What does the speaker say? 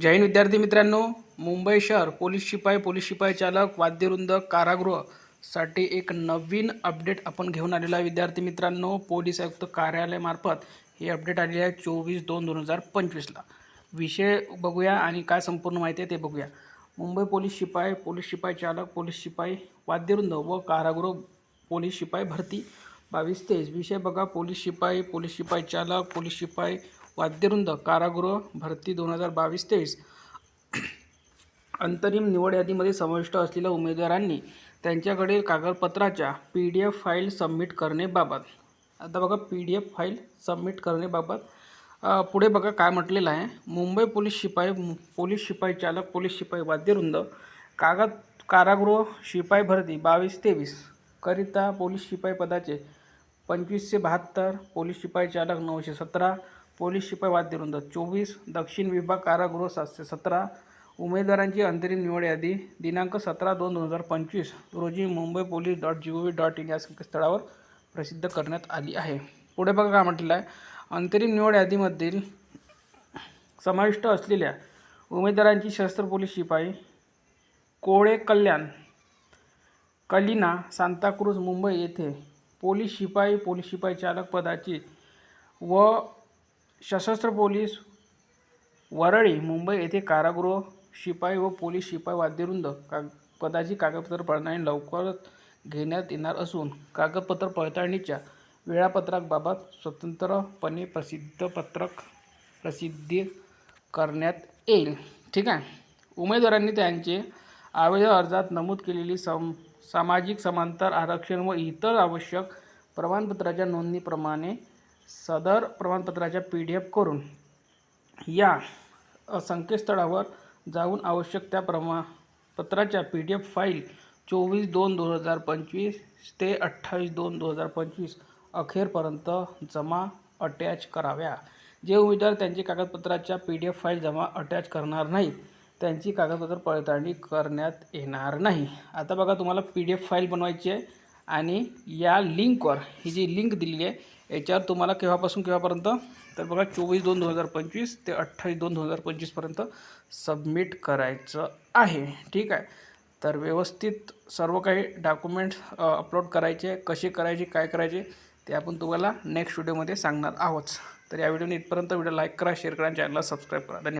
जैन विद्यार्थी मित्रांनो. मुंबई शहर पोलीस शिपाई पोलीस शिपाई चालक वाद्यवृंद कारागृहसाठी एक नवीन अपडेट आपण घेऊन आलेलो आहे विद्यार्थी मित्रांनो. पोलीस आयुक्त कार्यालयामार्फत ही अपडेट आलेली आहे चोवीस दोन दोन हजार पंचवीसला विषय बघूया आणि काय संपूर्ण माहिती आहे ते बघूया. मुंबई पोलीस शिपाई पोलीस शिपाई चालक पोलीस शिपाई वाद्यवृंद व कारागृह पोलीस शिपाई भरती. बावीस तेवीस विषय बघा. पोलीस शिपाई पोलीस शिपाई चालक पोलीस शिपाई वाद्यवृंद कारागृह भरती दोन हजार बावीस तेवीस. अंतरिम निवड यादीमध्ये समाविष्ट असलेल्या उमेदवारांनी त्यांच्याकडील कागदपत्राच्या P D F file submit करणेबाबत आता बघा P D F file submit करणेबाबत पुढे बघा काय म्हटलेलं आहे. मुंबई पोलीस शिपाई पोलीस शिपाई चालक पोलीस शिपाई वाद्यवृंद कागद कारागृह शिपाई भरती बावीस तेवीस. करिता पोलीस शिपाई पदाचे पंचवीसशे बहात्तर पोलीस शिपाई चालक नऊशे सतरा पोलीस शिपाई वाद्यवृंद चोवीस दक्षिण विभाग कारागृह सातशे सतरा. उमेदवारांची अंतरिम निवड यादी दिनांक सतरा दोन दोन हजार पंचवीस. रोजी Mumbai police dot G O V dot in या संकेतस्थळावर प्रसिद्ध करण्यात आली आहे. पुढे बघा काय म्हटलेलं आहे. अंतरिम निवड यादीमधील समाविष्ट असलेल्या उमेदवारांची शस्त्र पोलीस शिपाई कोळे कल्याण कलिना सांताक्रूज मुंबई येथे पोलीस शिपाई पोलीस शिपाई चालक पदाची व सशस्त्र पोलीस वरळी मुंबई येथे कारागृह शिपाई व पोलीस शिपाई वाद्यवृंद का पदाची कागदपत्र पडताळणी लवकरच घेण्यात येणार असून कागदपत्र पडताळणीच्या वेळापत्रकाबाबत स्वतंत्रपणे प्रसिद्ध पत्रक प्रसिद्धी करण्यात येईल. ठीक आहे. उमेदवारांनी त्यांचे आवेदन अर्जात नमूद केलेली सम सामाजिक समांतर आरक्षण व इतर आवश्यक प्रमाणपत्राच्या नोंदणीप्रमाणे सदर प्रमाणपत्राच्या पी डी एफ करून या संकेतस्थळावर जाऊन आवश्यक त्या प्रमाणपत्राच्या पी डी एफ फाईल चोवीस दोन दोन हजार पंचवीस ते अठ्ठावीस दोन दोन हजार पंचवीस अखेरपर्यंत जमा अटॅच कराव्या. जे उमेदवार त्यांची कागदपत्राच्या पी डी एफ फाईल जमा अटॅच करणार नाहीत त्यांची कागदपत्र पडताळणी करण्यात येणार नाही. आता बघा तुम्हाला पी डी एफ फाईल बनवायची आहे. आणि या लिंकवर ही जी लिंक दिलेली आहे याच्यावर तुम्हाला केव्हापासून केव्हापर्यंत तर बघा चोवीस दोन दोन हजार पंचवीस ते अठ्ठावीस दोन दोन हजार पंचवीसपर्यंत सबमिट करायचं आहे. ठीक आहे? तर व्यवस्थित सर्व काही डॉक्युमेंट्स अपलोड करायचे कसे करायचे काय करायचे ते आपण तुम्हाला नेक्स्ट व्हिडिओमध्ये सांगणार आहोत. तर या व्हिडिओने इथपर्यंत व्हिडिओ लाईक करा शेअर करा आणि चॅनलला सबस्क्राईब करा. धन्यवाद.